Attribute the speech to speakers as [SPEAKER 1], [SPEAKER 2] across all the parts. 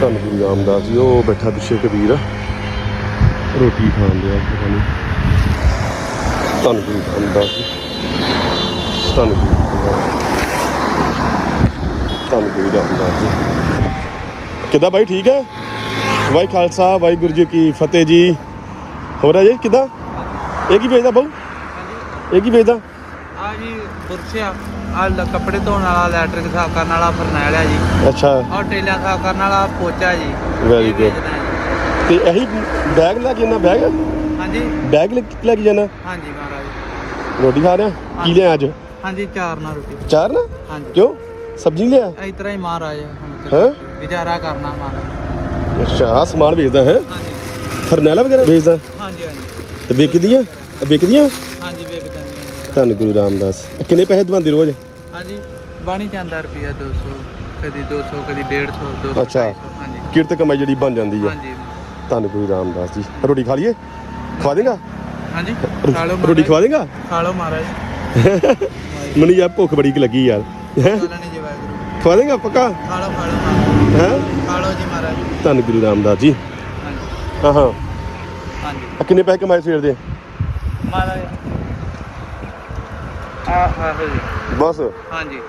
[SPEAKER 1] ਧੰਨ ਗੁਰੂ ਰਾਮਦਾਸ ਜੀ, ਉਹ ਬੈਠਾ ਪਿੱਛੇ ਕਬੀਰ ਆ ਰੋਟੀ ਖਾਣ ਦਿਆ ਪਤਾ ਨਹੀਂ ਧੰਨ ਗੁਰੂ ਰਾਮਦਾਸ ਜੀ। ਧੰਨ ਗੁਰੂ ਧੰਨ ਗੁਰੂ ਰਾਮਦਾਸ ਜੀ। ਕਿੱਦਾਂ ਬਾਈ, ਠੀਕ ਹੈ? ਵਾਹਿ ਖਾਲਸਾ ਵਾਹਿਗੁਰੂ ਜੀ ਕੀ ਫਤਿਹ ਜੀ। ਹੋ ਰਿਹਾ ਜੀ ਕਿੱਦਾਂ? ਇਹ ਕੀ ਵੇਚਦਾ ਬਾਊ? ਇਹ ਕੀ ਵੇਚਦਾ
[SPEAKER 2] ਆ ਜੀ ਕੁਰਸੀਆ ਆ ਕੱਪੜੇ ਧੋਣ ਵਾਲਾ ਇਲੈਕਟ੍ਰਿਕ ਸਾਫ਼ ਕਰਨ ਵਾਲਾ ਫਰਨੈਲ ਹੈ ਜੀ।
[SPEAKER 1] ਅੱਛਾ।
[SPEAKER 2] ਔਰ ਟੇਲਿਆਂ ਸਾਫ਼ ਕਰਨ ਵਾਲਾ ਪੋਚਾ ਜੀ. ਵੇਚਦਾ ਹੈ
[SPEAKER 1] ਤੇ ਇਹੀ ਬੈਗ ਲੈ ਕੇ ਜਾਣਾ ਬੈਗ।
[SPEAKER 2] ਹਾਂਜੀ।
[SPEAKER 1] ਬੈਗ ਲੈ ਲੈ ਕੇ ਜਾਣਾ?
[SPEAKER 2] ਹਾਂਜੀ ਮਹਾਰਾਜ।
[SPEAKER 1] ਰੋਟੀ ਖਾ ਰਿਹਾ? ਕੀ ਲਿਆ ਅੱਜ?
[SPEAKER 2] ਹਾਂਜੀ ਚਾਰ ਨਾਲ ਰੋਟੀ।
[SPEAKER 1] ਚਾਰ ਨਾ
[SPEAKER 2] ਹਾਂਜੀ।
[SPEAKER 1] ਕਿਉਂ? ਸਬਜ਼ੀ ਲਿਆ?
[SPEAKER 2] ਇਸ ਤਰ੍ਹਾਂ ਹੀ ਮਹਾਰਾਜ
[SPEAKER 1] ਹੈਂ?
[SPEAKER 2] ਵਿਚਾਰਾ ਕਰਨਾ ਮਹਾਰਾਜ।
[SPEAKER 1] ਅੱਛਾ ਸਮਾਨ ਵੇਚਦਾ ਹੈ?
[SPEAKER 2] ਹਾਂਜੀ।
[SPEAKER 1] ਫਰਨੈਲਾ ਵਗੈਰਾ ਵੇਚਦਾ?
[SPEAKER 2] ਹਾਂਜੀ ਹਾਂਜੀ।
[SPEAKER 1] ਤੇ ਵਿਕਦੀਆਂ? ਵਿਕਦੀਆਂ?
[SPEAKER 2] ਹਾਂਜੀ ਵੇਖ ਦਿੰਦੇ
[SPEAKER 1] ਧੰਨ ਗੁਰੂ ਰਾਮਦਾਸ। ਕਿੰਨੇ ਪੈਸੇ ਦਵਾਉਂਦੇ ਰੋਜ਼?
[SPEAKER 2] ਹਾਂਜੀ ਬਾਣੀ ਜਾਂਦਾ ਰੁਪਿਆ 200 ਕਦੀ 200 ਕਦੀ 150 200
[SPEAKER 1] ਅੱਛਾ।
[SPEAKER 2] 250, ਹਾਂਜੀ।
[SPEAKER 1] ਕਿਰਤ ਕਮਾਈ ਜਿਹੜੀ ਬਣ ਜਾਂਦੀ ਹੈ
[SPEAKER 2] ਹਾਂਜੀ।
[SPEAKER 1] ਧੰਨ ਗੁਰੂ ਰਾਮਦਾਸ ਜੀ। ਰੋਟੀ ਖਾ ਲਈਏ? ਖਵਾ ਦੇਗਾ?
[SPEAKER 2] ਹਾਂਜੀ। ਖਾ ਲਓ
[SPEAKER 1] ਰੋਟੀ ਖਵਾ ਦੇਗਾ?
[SPEAKER 2] ਖਾ ਲਓ ਮਹਾਰਾਜ।
[SPEAKER 1] ਮੈਨੂੰ ਯਾਰ ਭੁੱਖ ਬੜੀ ਕੁ ਲੱਗੀ ਯਾਰ। ਹੈਂ?
[SPEAKER 2] ਖਾ ਲੈਣੀ ਜੀ ਵਾਹਿਗੁਰੂ।
[SPEAKER 1] ਖਵਾ ਦੇਗਾ ਪੱਕਾ?
[SPEAKER 2] ਖਾ ਲਓ ਖਾ ਲਓ ਮਹਾਰਾਜ।
[SPEAKER 1] ਹੈ?
[SPEAKER 2] ਖਾ ਲਓ ਜੀ ਮਹਾਰਾਜ।
[SPEAKER 1] ਧੰਨ ਗੁਰੂ ਰਾਮਦਾਸ ਜੀ।
[SPEAKER 2] ਹਾਂਜੀ।
[SPEAKER 1] ਹਾਂ ਹਾਂ।
[SPEAKER 2] ਹਾਂਜੀ।
[SPEAKER 1] ਆਹ ਕਿੰਨੇ ਪੈਸੇ ਕਮਾਏ ਸਵੇਰ ਦੇ?
[SPEAKER 2] ਮਹਾਰਾਜ। ਆ ਆ ਜੀ।
[SPEAKER 1] ਬਸ।
[SPEAKER 2] ਹਾਂਜੀ।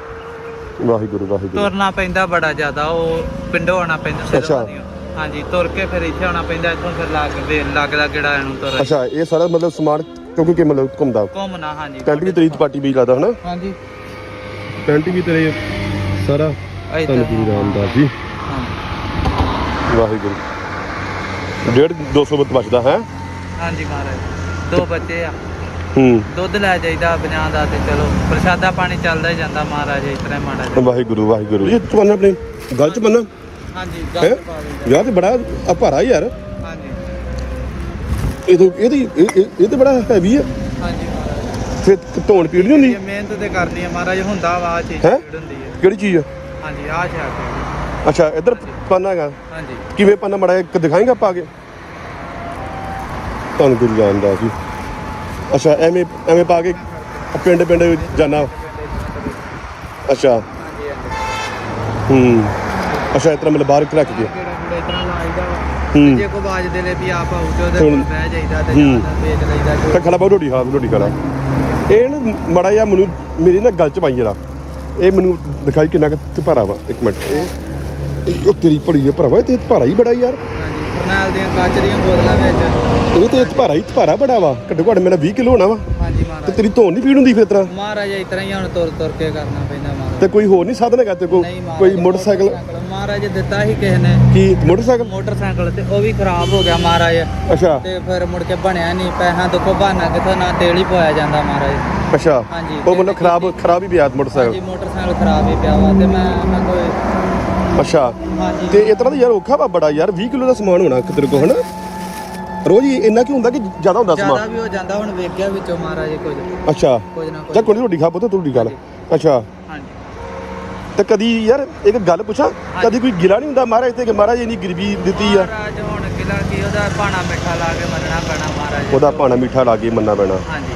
[SPEAKER 1] ਵਾਹਿਗੁਰੂ ਵਾਹਿਗੁਰੂ।
[SPEAKER 2] ਤੁਰਨਾ ਪੈਂਦਾ ਬੜਾ ਜ਼ਿਆਦਾ ਉਹ ਪਿੰਡੋਂ ਆਉਣਾ ਪੈਂਦਾ
[SPEAKER 1] ਅੱਛਾ।
[SPEAKER 2] ਸਿਰੋਂ ਦੀ ਹਾਂਜੀ ਤੁਰ ਕੇ ਫਿਰ ਇੱਥੇ ਆਉਣਾ ਪੈਂਦਾ ਇੱਥੋਂ ਫਿਰ ਲੱਗ ਦੇ ਲੱਗਦਾ ਕਿਹੜਾ ਇਹਨੂੰ ਤੁਰ
[SPEAKER 1] ਅੱਛਾ ਇਹ ਸਾਰਾ ਮਤਲਬ ਸਮਾਨ ਕਿਉਂਕਿ ਕਿ ਮਤਲਬ ਘੁੰਮਦਾ?
[SPEAKER 2] ਘੁੰਮਣਾ ਹਾਂਜੀ।
[SPEAKER 1] ਟੈਂਟ ਵੀ ਤੇਰੀ ਪਾਰਟੀ ਵੀ ਲਾਦਾ ਹਨਾ?
[SPEAKER 2] ਹਾਂਜੀ।
[SPEAKER 1] ਟੈਂਟ ਵੀ ਤੇਰੇ ਸਾਰਾ
[SPEAKER 2] ਇੱਧਰ
[SPEAKER 1] ਧੰਨ ਗੁਰੂ ਰਾਮਦਾਸ ਜੀ।
[SPEAKER 2] ਹਾਂਜੀ।
[SPEAKER 1] ਵਾਹਿਗੁਰੂ। ਡੇਢ 200 ਬਤ ਬਚਦਾ ਹੈ?
[SPEAKER 2] ਹਾਂਜੀ ਮਹਾਰਾਜ। ਦੋ ਬੱਚੇ ਆ।
[SPEAKER 1] ਹੂੰ।
[SPEAKER 2] ਦੁੱਧ ਲੈ ਜਾਈਦਾ ਬਜਾਂ ਦਾ ਤੇ ਚਲੋ ਪ੍ਰਸ਼ਾਦਾ ਪਾਣੀ ਚੱਲਦਾ ਹੀ ਜਾਂਦਾ ਮਹਾਰਾਜ ਇਸ ਤਰ੍ਹਾਂ ਹੀ ਮਾੜਾ ਜਿਹਾ
[SPEAKER 1] ਵਾਹਿਗੁਰੂ ਵਾਹਿਗੁਰੂ। ਇਹ ਤੂੰ ਆਪਣੇ ਗੱਲ ਚ ਮੰਨਾ
[SPEAKER 2] ਹਾਂਜੀ
[SPEAKER 1] ਹੈਂ?
[SPEAKER 2] ਗੱਲ ਪਾ ਲਈਦਾ
[SPEAKER 1] ਯਾਰ ਤੇ ਬੜਾ ਆ ਭਾਰਾ ਯਾਰ।
[SPEAKER 2] ਹਾਂਜੀ।
[SPEAKER 1] ਇਹ ਤਾਂ ਇਹਦੀ ਇਹ- ਇਹ ਇਹ ਤੇ ਬੜਾ ਹੈਵੀ ਆ।
[SPEAKER 2] ਹਾਂਜੀ ਮਹਾਰਾਜ।
[SPEAKER 1] ਫਿਰ ਧੌਣ ਪੀੜ ਨਹੀਂ ਹੁੰਦੀ?
[SPEAKER 2] ਇਹ ਮਿਹਨਤ ਤੇ ਕਰਨੀ ਹੈ ਮਹਾਰਾਜ ਹੁੰਦਾ ਵਾ ਆ ਚੀਜ਼
[SPEAKER 1] ਹੈਂ?
[SPEAKER 2] ਜਿਹੜੀ ਹੁੰਦੀ ਹੈ
[SPEAKER 1] ਕਿਹੜੀ ਚੀਜ਼ ਆ?
[SPEAKER 2] ਹਾਂਜੀ ਆ। ਸ਼ਾਕ
[SPEAKER 1] ਅੱਛਾ ਇੱਧਰ ਪਾਨਾ ਹੈਗਾ।
[SPEAKER 2] ਹਾਂਜੀ।
[SPEAKER 1] ਕਿਵੇਂ ਪਾਨਾ? ਮੜਾ ਇੱਕ ਦਿਖਾਏਗਾ ਪਾ ਕੇ? ਧੰਨ ਗੁਰੂ ਰਾਮਦਾਸ ਜੀ ਅੱਛਾ ਐਵੇਂ ਐਵੇਂ ਪਾ ਕੇ ਪਿੰਡ ਪਿੰਡ ਜਾਣਾ ਅੱਛਾ।
[SPEAKER 2] ਹਾਂਜੀ ਹਾਂਜੀ
[SPEAKER 1] ਹੂੰ। ਅੱਛਾ ਇਸ ਤਰ੍ਹਾਂ ਮਤਲਬ ਬਾਹਰ ਰੱਖ ਕੇ।
[SPEAKER 2] ਕਿਹੜਾ ਕਿਹੜਾ ਇਤਨਾ ਲਾਈਦਾ ਵਾ
[SPEAKER 1] ਹੂੰ।
[SPEAKER 2] ਜੇ ਕੋ ਬਾਜ ਦੇ ਲੈ ਵੀ ਆਪ ਆਉ ਤੇ ਉਹਦੇ ਬਹਿ ਜਾਈਦਾ ਤੇ
[SPEAKER 1] ਹੂੰ।
[SPEAKER 2] ਜਾਂਦਾ ਵੇਚ ਲਈਦਾ ਜੋ
[SPEAKER 1] ਤਾਂ ਬਹੁਤ ਰੋਟੀ ਖਾ ਰੋਟੀ ਖਾ ਲਾ। ਇਹ ਨਾ ਮੜਾ ਜਿਹਾ ਮੈਨੂੰ ਮੇਰੀ ਨਾ ਗੱਲ ਚ ਪਾਈ ਜਰਾ। ਇਹ ਮੈਨੂੰ ਦਿਖਾਈ ਕਿੰਨਾ ਕੁ ਭਾਰਾ ਵਾ ਇੱਕ ਮਿੰਟ। ਇਹ ਇਹ- ਉਹ ਤੇਰੀ ਭੜੀ ਹੈ ਭਰਾਵਾ ਤੇ ਭਾਰਾ ਹੀ ਬੜਾ ਯਾਰ।
[SPEAKER 2] ਹਾਂਜੀ ਫਰਨੈਲ ਦੀਆਂ ਕੱਚ ਦੀਆਂ ਬੋਤਲਾਂ ਵਿੱਚ।
[SPEAKER 1] ਇਹ ਤੇ ਭਾਰਾ ਹੀ ਭਾਰਾ ਬੜਾ ਵਾ ਘੱਟੋ ਘੱਟ ਮੇਰਾ 20 ਕਿਲੋ ਹੋਣਾ ਵਾ।
[SPEAKER 2] ਹਾਂਜੀ
[SPEAKER 1] ਤੇ
[SPEAKER 2] ਮਹਾਰਾਜ
[SPEAKER 1] ਤੇਰੀ ਧੌਣ ਨਹੀਂ ਪੀੜ ਹੁੰਦੀ ਫਿਰ ਤਰ੍ਹਾਂ?
[SPEAKER 2] ਮਹਾਰਾਜ ਇਸ ਤਰ੍ਹਾਂ ਹੀ ਹੁਣ ਤੁਰ ਤੁਰ ਕੇ ਕਰਨਾ ਪੈਂਦਾ ਮਹਾਰਾਜ।
[SPEAKER 1] ਤੇ ਕੋਈ ਹੋਰ ਨਹੀਂ ਸਾਧਨ ਹੈਗਾ ਤੇ ਕੋਈ
[SPEAKER 2] ਨਹੀਂ ਮਹਾਰਾਜ
[SPEAKER 1] ਕੋਈ ਮੋਟਰਸਾਈਕਲ
[SPEAKER 2] ਮਹਾਰਾਜ ਦਿੱਤਾ ਸੀ ਕਿਸੇ ਨੇ।
[SPEAKER 1] ਕੀ ਮੋਟਰਸਾਈਕਲ?
[SPEAKER 2] ਮੋਟਰਸਾਈਕਲ ਤੇ ਉਹ ਵੀ ਖਰਾਬ ਹੋ ਗਿਆ ਮਹਾਰਾਜ।
[SPEAKER 1] ਅੱਛਾ।
[SPEAKER 2] ਤੇ ਫਿਰ ਮੁੜ ਕੇ ਬਣਿਆ ਨਹੀਂ ਪੈਸਾ ਦੇਖੋ ਬਹਾਨਾ ਕਿਥੋਂ ਨਾ ਤੇਲ ਹੀ ਪਵਾਇਆ ਜਾਂਦਾ ਮਹਾਰਾਜ।
[SPEAKER 1] ਅੱਛਾ।
[SPEAKER 2] ਹਾਂਜੀ
[SPEAKER 1] ਉਹ ਮਤਲਬ ਖਰਾਬ ਖਰਾਬ ਹੀ ਪਿਆ
[SPEAKER 2] ਹਾਂਜੀ
[SPEAKER 1] ਮੋਟਰਸਾਈਕਲ
[SPEAKER 2] ਮੋਟਰਸਾਈਕਲ ਖਰਾਬ ਹੀ ਪਿਆ ਵਾ ਤੇ ਮੈਂ ਨਾ ਕੋਈ
[SPEAKER 1] ਅੱਛਾ। ਤੇ ਇਸ ਤਰ੍ਹਾਂ ਦਾ ਯਾਰ ਔਖਾ ਵਾ ਬੜਾ ਯਾਰ 20 ਕਿਲੋ ਦਾ ਸਮਾਨ ਹੋਣਾ ਤੇਰੇ ਕੋਲ ਹਨਾ? ਰੋਜ਼ ਹੀ ਇੰਨਾ ਕੀ ਹੁੰਦਾ ਕਿ ਜ਼ਿਆਦਾ ਹੁੰਦਾ
[SPEAKER 2] ਜ਼ਿਆਦਾ
[SPEAKER 1] ਸਮਾਨ
[SPEAKER 2] ਵੀ ਹੋ ਜਾਂਦਾ ਹੁਣ ਵੇਖਿਆ ਵਿੱਚੋਂ ਮਹਾਰਾਜ ਕੁਝ।
[SPEAKER 1] ਅੱਛਾ।
[SPEAKER 2] ਕੁਝ ਨਾ
[SPEAKER 1] ਜਾਂ
[SPEAKER 2] ਕੁਝ
[SPEAKER 1] ਕੋਈ ਰੋਟੀ ਖਾ ਪੁੱਤ ਤੂੰ ਰੋਟੀ ਖਾ ਲੈ। ਅੱਛਾ।
[SPEAKER 2] ਹਾਂਜੀ।
[SPEAKER 1] ਤੇ ਕਦੀ ਯਾਰ ਇੱਕ ਗੱਲ ਪੁੱਛਾਂ ਕਦੀ ਕੋਈ ਗਿਲਾ ਨਹੀਂ ਹੁੰਦਾ ਮਹਾਰਾਜ ਤੇ ਕਿ ਮਹਾਰਾਜ ਇੰਨੀ ਗਰੀਬੀ ਦਿੱਤੀ ਆ?
[SPEAKER 2] ਮਹਾਰਾਜ ਹੁਣ ਕਿਲਾ ਕੀ ਉਹਦਾ ਭਾਣਾ ਮਿੱਠਾ ਲਾ ਕੇ ਮੰਨਣਾ ਪੈਣਾ ਮਹਾਰਾਜ।
[SPEAKER 1] ਉਹਦਾ ਪਾਣਾ ਮਿੱਠਾ ਲਾ ਕੇ ਮੰਨਣਾ ਪੈਣਾ।
[SPEAKER 2] ਹਾਂਜੀ।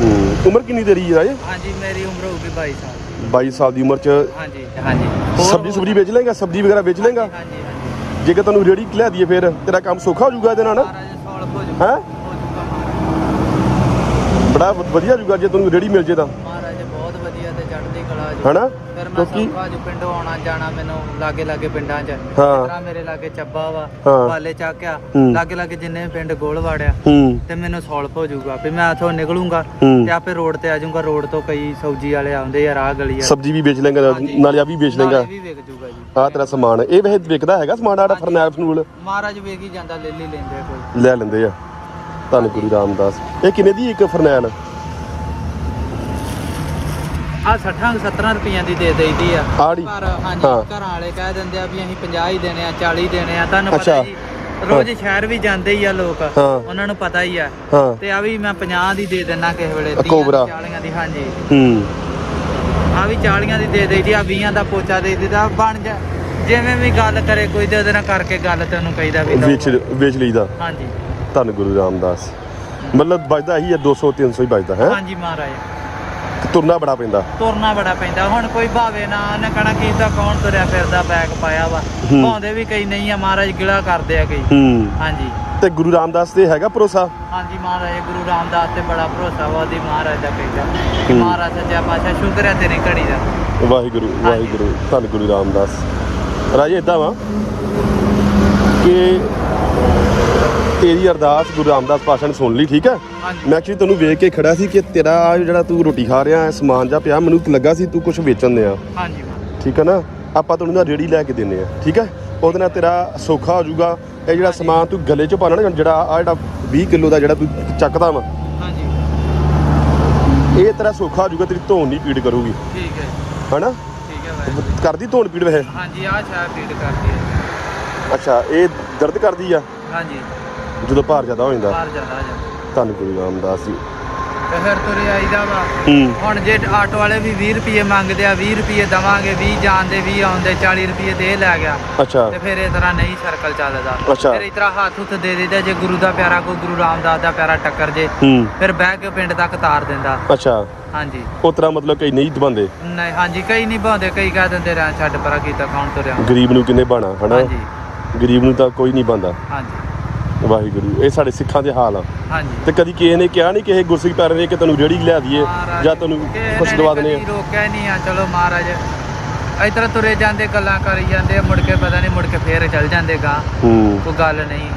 [SPEAKER 1] ਹੂੰ ਉਮਰ ਕਿੰਨੀ ਤੇਰੀ ਹੈ ਰਾਜੇ?
[SPEAKER 2] ਹਾਂਜੀ ਮੇਰੀ ਉਮਰ ਹੋਊਗੀ 22 ਸਾਲ।
[SPEAKER 1] 22 ਸਾਲ ਦੀ ਉਮਰ ਚ
[SPEAKER 2] ਹਾਂਜੀ ਹਾਂਜੀ। ਹੋਰ-
[SPEAKER 1] ਸਬਜ਼ੀ ਸੁਬਜ਼ੀ ਵੇਚ ਲੇਗਾ ਸਬਜ਼ੀ ਵਗੈਰਾ ਵੇਚ ਲੇਗਾ
[SPEAKER 2] ਹਾਂਜੀ ਹਾਂਜੀ
[SPEAKER 1] ਜੇਕਰ ਤੈਨੂੰ ਰੇੜੀ ਲੈ ਦਈਏ ਫਿਰ ਤੇਰਾ ਕੰਮ ਸੌਖਾ ਹੋ ਜਾਊਗਾ ਇਹਦੇ ਨਾਲ?
[SPEAKER 2] ਮਹਾਰਾਜ ਸੌਲ ਹੋ ਜੂਗਾ
[SPEAKER 1] ਹੈ?
[SPEAKER 2] ਹੋ ਜੂਗਾ ਮਹਾਰਾਜ
[SPEAKER 1] ਬੜਾ ਵ- ਵਧੀਆ ਹੋਊਗਾ ਜੇ ਤੈਨੂੰ ਰੇੜੀ ਮਿਲ ਜੇ ਤਾਂ।
[SPEAKER 2] ਮਹਾਰਾਜ ਬਹੁਤ ਵਧੀਆ ਤੇ ਚੜ੍ਹਦੀ ਕਲਾ ਜੀ।
[SPEAKER 1] ਹਨਾ? ਕਿਉਂਕਿ
[SPEAKER 2] ਸੌਖਾ ਜੂ ਪਿੰਡੋਂ ਆਉਣਾ ਜਾਣਾ ਮੈਨੂੰ ਲਾਗੇ ਲਾਗੇ ਪਿੰਡਾਂ 'ਚ।
[SPEAKER 1] ਹਾਂ।
[SPEAKER 2] ਮੇਰੇ ਲਾਗੇ ਚੱਬਾ ਵਾ
[SPEAKER 1] ਹਾਂ।
[SPEAKER 2] ਚੱਕਿਆ।
[SPEAKER 1] ਹੂੰ।
[SPEAKER 2] ਲਾਗੇ ਲਾਗੇ ਜਿੰਨੇ ਪਿੰਡ ਗੋਲ ਵਾੜਿਆ
[SPEAKER 1] ਹੂੰ।
[SPEAKER 2] ਤੇ ਮੈਨੂੰ ਸੌਲਪ ਹੋ ਜਾਊਗਾ ਵੀ ਮੈਂ ਇੱਥੋਂ ਨਿਕਲੂੰਗਾ
[SPEAKER 1] ਹੂੰ।
[SPEAKER 2] ਤੇ ਆਪੇ ਰੋਡ ਤੇ ਆ ਜਾਊਂਗਾ। ਰੋਡ ਤੋਂ ਕਈ ਸਬਜ਼ੀ ਵਾਲੇ ਆਉਂਦੇ ਆ ਰਾਹ ਗਲੀ ਆ
[SPEAKER 1] ਸਬਜ਼ੀ ਵੀ ਵੇਚ ਲੇਗਾ। ਨਾਲੇ ਆ ਵੀ ਵੇਚ ਲੇਗਾ।
[SPEAKER 2] ਵੀ ਵਿਕ ਜਾਊਗਾ ਜੀ।
[SPEAKER 1] ਆ ਤੇਰਾ ਸਮਾਨ। ਇਹ ਵੈਸੇ ਵਿਕਦਾ ਹੈਗਾ ਸਮਾਨ ਆੜਾ ਫਰਨੈਲ ਫਨੂਲ
[SPEAKER 2] ਮਹਾਰਾਜ ਵੇਖ ਹੀ ਜਾਂਦਾ ਲੈ ਲਈ ਲੈਂਦੇ ਆ ਕੋਈ।
[SPEAKER 1] ਲੈ ਲੈਂਦੇ ਆ। ਧੰਨ ਗੁਰੂ ਰਾਮਦਾਸ। ਇਹ ਕਿੰਨੇ ਦੀ ਇੱਕ ਫਰਨੈਲ?
[SPEAKER 2] ਆ 60 70 ਰੁਪਈਆਂ ਦੀ ਦੇ ਦੇਈਦੀ ਆ।
[SPEAKER 1] ਆੜੀ।
[SPEAKER 2] ਪਰ ਹਾਂਜੀ
[SPEAKER 1] ਹਾਂ।
[SPEAKER 2] ਘਰਾਂ ਵਾਲੇ ਕਹਿ ਦਿੰਦੇ ਆ ਵੀ ਅਸੀਂ 50 ਹੀ ਦੇਣੇ ਆ 40 ਦੇਣੇ ਆ। ਤੁਹਾਨੂੰ
[SPEAKER 1] ਅੱਛਾ।
[SPEAKER 2] ਪਤਾ ਜੀ ਰੋਜ਼ ਸ਼ਹਿਰ ਵੀ ਜਾਂਦੇ ਹੀ ਆ ਲੋਕ।
[SPEAKER 1] ਹਾਂ।
[SPEAKER 2] ਉਹਨਾਂ ਨੂੰ ਪਤਾ ਹੀ ਆ।
[SPEAKER 1] ਹਾਂ।
[SPEAKER 2] ਤੇ ਆ ਵੀ ਮੈਂ 50 ਦੀ ਦੇ ਦਿੰਨਾ ਕਿਸੇ ਵੇਲੇ
[SPEAKER 1] ਆ ਕੋਬਰਾ।
[SPEAKER 2] 40 ਦੀ ਹਾਂਜੀ।
[SPEAKER 1] ਹੂੰ।
[SPEAKER 2] ਆ ਵੀ 40 ਦੀ ਦੇ ਦੇਈਦੀ ਆ 20 ਦਾ ਪੋਚਾ ਦੇ ਦਿੱਤਾ ਬਣ ਜਾ। ਜਿਵੇਂ ਵੀ ਗੱਲ ਕਰੇ ਕੋਈ ਤੇ ਉਹਦੇ ਨਾਲ ਕਰਕੇ ਗੱਲ ਤੇ ਉਹਨੂੰ ਕਹੀਦਾ ਵੀ ਲਓ।
[SPEAKER 1] ਵੇਚ ਵੇਚ ਲਈਦਾ।
[SPEAKER 2] ਹਾਂਜੀ।
[SPEAKER 1] ਧੰਨ ਗੁਰੂ ਰਾਮਦਾਸ। ਮਤਲਬ ਬਚਦਾ ਇਹੀ ਹੈ 200 300 ਹੀ ਬਚਦਾ ਹੈ?
[SPEAKER 2] ਹਾਂਜੀ ਮਹਾਰਾਜ।
[SPEAKER 1] ਤੁਰਨਾ ਬੜਾ ਪੈਂਦਾ।
[SPEAKER 2] ਤੁਰਨਾ ਬੜਾ ਪੈਂਦਾ। ਹੁਣ ਕੋਈ ਭਾਵੇ ਨਾ ਉਹਨੇ ਕਹਣਾ ਕੀਤਾ ਕੌਣ ਤੁਰਿਆ ਫਿਰਦਾ ਬੈਗ ਪਾਇਆ ਵਾ।
[SPEAKER 1] ਹੂੰ।
[SPEAKER 2] ਪਾਉਂਦੇ ਵੀ ਕਈ ਨਹੀਂ ਆ ਮਹਾਰਾਜ ਗਿਲਾ ਕਰਦੇ ਆ ਕਈ। ਹਾਂਜੀ।
[SPEAKER 1] ਤੇ ਗੁਰੂ ਰਾਮਦਾਸ ਤੇ ਹੈਗਾ ਭਰੋਸਾ?
[SPEAKER 2] ਹਾਂਜੀ ਮਹਾਰਾਜ ਗੁਰੂ ਰਾਮਦਾਸ ਤੇ ਬੜਾ ਭਰੋਸਾ ਵਾ ਉਹਦੀ ਮਹਾਰਾਜ ਦਾ ਕਹਿੰਦਾ ਕਿ। ਮਹਾਰਾਜ ਸੱਚਾ ਪਾਤਸ਼ਾਹ ਸ਼ੁਕਰ ਹੈ ਤੇਰੀ ਘੜੀ ਦਾ।
[SPEAKER 1] ਵਾਹਿਗੁਰੂ ਵਾਹਿਗੁਰੂ ਧੰਨ ਗੁਰੂ ਰਾਮਦਾਸ। ਰਾਜੇ ਇਦਾਂ ਵਾ ਕਿ ਤੇਰੀ ਅਰਦਾਸ ਗੁਰੂ ਰਾਮਦਾਸ ਪਾਸ਼ਾ ਨੇ ਸੁਣ ਲਈ ਠੀਕ ਹੈ? ਮੈਂ ਐਕਚੁਅਲੀ ਤੈਨੂੰ ਵੇਖ ਕੇ ਖੜਾ ਸੀ ਕਿ ਤੇਰਾ ਆਹ ਜਿਹੜਾ ਤੂੰ ਰੋਟੀ ਖਾ ਰਿਹਾ ਹੈ ਸਮਾਨ ਜਾਂ ਪਿਆ ਮੈਨੂੰ ਲੱਗਾ ਸੀ ਤੂੰ ਕੁਝ ਵੇਚਣ ਦੇ ਆ
[SPEAKER 2] ਹਾਂਜੀ।
[SPEAKER 1] ਠੀਕ ਹੈ ਨਾ? ਆਪਾਂ ਤੈਨੂੰ ਨਾ ਰੇੜੀ ਲੈ ਕੇ ਦਿੰਨੇ ਆ ਠੀਕ ਹੈ? ਉਹਦੇ ਨਾਲ ਤੇਰਾ ਸੌਖਾ ਹੋ ਜਾਊਗਾ। ਇਹ ਜਿਹੜਾ ਸਮਾਨ ਤੂੰ ਗਲੇ 'ਚ ਪਾਣਾ ਨਾ ਜਿਹੜਾ ਆ ਜਿਹੜਾ 20 ਕਿਲੋ ਦਾ ਜਿਹੜਾ ਤੂੰ ਚੱਕਦਾ ਵਾ
[SPEAKER 2] ਹਾਂਜੀ।
[SPEAKER 1] ਇਹ ਤੇਰਾ ਸੌਖਾ ਹੋ ਜਾਊਗਾ ਤੇਰੀ ਧੌਣ ਨਹੀਂ ਪੀੜ ਕਰੂਗੀ।
[SPEAKER 2] ਠੀਕ ਹੈ
[SPEAKER 1] ਹਨਾ?
[SPEAKER 2] ਠੀਕ ਹੈ ਵਾਹਿਗੁਰੂ।
[SPEAKER 1] ਕਰਦੀ ਧੌਣ ਪੀੜ ਵੈਸੇ?
[SPEAKER 2] ਹਾਂਜੀ ਆ ਸ਼ਾਇਦ ਫੀਡ ਕਰਦੀ ਹੈ।
[SPEAKER 1] ਅੱਛਾ ਇਹ ਦਰਦ ਕਰਦੀ ਆ?
[SPEAKER 2] ਹਾਂਜੀ।
[SPEAKER 1] ਜਦੋਂ ਭਾਰ ਜ਼ਿਆਦਾ ਹੋ ਜਾਂਦਾ।
[SPEAKER 2] ਬਾਹਰ ਜਾਂਦਾ। ਜਾ
[SPEAKER 1] ਧੰਨ ਗੁਰੂ ਰਾਮਦਾਸ ਜੀ।
[SPEAKER 2] ਤੇ ਫਿਰ ਤੁਰੇ ਆਈਦਾ ਵਾ।
[SPEAKER 1] ਹੂੰ।
[SPEAKER 2] ਹੁਣ ਜੇ ਆਟੋ ਵਾਲੇ ਵੀ 20 ਰੁਪਏ ਮੰਗਦੇ ਆ 20 ਰੁਪਏ ਦਵਾਂਗੇ 20 ਜਾਣਦੇ 20 ਆਉਂਦੇ 40 ਰੁਪਏ ਦੇ ਲੈ ਗਿਆ।
[SPEAKER 1] ਅੱਛਾ।
[SPEAKER 2] ਤੇ ਫਿਰ ਇਸ ਤਰ੍ਹਾਂ ਨਹੀਂ ਸਰਕਲ ਚੱਲਦਾ।
[SPEAKER 1] ਅੱਛਾ।
[SPEAKER 2] ਫਿਰ ਇਸ ਤਰ੍ਹਾਂ ਹੱਥ ਹੁੱਥ ਦੇ ਦਿੰਦਾ ਜੇ ਗੁਰੂ ਦਾ ਪਿਆਰਾ ਕੋਈ ਗੁਰੂ ਰਾਮਦਾਸ ਦਾ ਪਿਆਰਾ ਟੱਕਰ ਜੇ
[SPEAKER 1] ਹੂੰ।
[SPEAKER 2] ਫਿਰ ਬਹਿ ਕੇ ਪਿੰਡ ਤੱਕ ਤਾਰ ਦਿੰਦਾ।
[SPEAKER 1] ਅੱਛਾ।
[SPEAKER 2] ਹਾਂਜੀ।
[SPEAKER 1] ਉਹ ਤਰ੍ਹਾਂ ਮਤਲਬ ਕਈ ਨਹੀਂ ਦਬਾਉਂਦੇ?
[SPEAKER 2] ਨਹੀਂ ਹਾਂਜੀ ਕਈ ਨਹੀਂ ਭਾਉਂਦੇ ਕਈ ਕਹਿ ਦਿੰਦੇ ਰਹਿ ਛੱਡ ਪਰਾ ਕੀਤਾ ਕੌਣ ਤੁਰਿਆ।
[SPEAKER 1] ਗਰੀਬ ਨੂੰ ਕਿੰਨੇ ਬਾਣਾ ਹਨਾ?
[SPEAKER 2] ਹਾਂਜੀ।
[SPEAKER 1] ਗਰੀਬ ਨੂੰ ਤਾਂ ਕੋਈ ਨਹੀਂ ਬੰਦਾ।
[SPEAKER 2] ਹਾਂਜੀ।
[SPEAKER 1] ਵਾਹਿਗੁਰੂ ਇਹ ਸਾਡੇ ਸਿੱਖਾਂ ਦੇ ਹਾਲ ਆ।
[SPEAKER 2] ਹਾਂਜੀ।
[SPEAKER 1] ਤੇ ਕਦੀ ਕਿਸੇ ਨੇ ਕਿਹਾ ਨਹੀਂ ਕਿਸੇ ਗੁਰਸਿੱਖ ਪੈਰ ਨੇ ਕਿ ਤੈਨੂੰ ਰੇੜੀ ਲਿਆ ਦਈਏ
[SPEAKER 2] ਮਹਾਰਾਜ
[SPEAKER 1] ਜਾਂ ਤੈਨੂੰ
[SPEAKER 2] ਕਿਸੇ
[SPEAKER 1] ਕੁਛ ਦਵਾ
[SPEAKER 2] ਕਦੀ
[SPEAKER 1] ਦਨੇ
[SPEAKER 2] ਰੋਕਿਆ ਹੀ ਨਹੀਂ ਆ ਚਲੋ ਮਹਾਰਾਜ ਇਸ ਤਰ੍ਹਾਂ ਤੁਰੇ ਜਾਂਦੇ ਗੱਲਾਂ ਕਰੀ ਜਾਂਦੇ ਮੁੜ ਕੇ ਪਤਾ ਨਹੀਂ ਮੁੜ ਕੇ ਫੇਰ ਚੱਲ ਜਾਂਦੇ ਗਾ।
[SPEAKER 1] ਹੂੰ।
[SPEAKER 2] ਕੋਈ ਗੱਲ ਨਹੀਂ।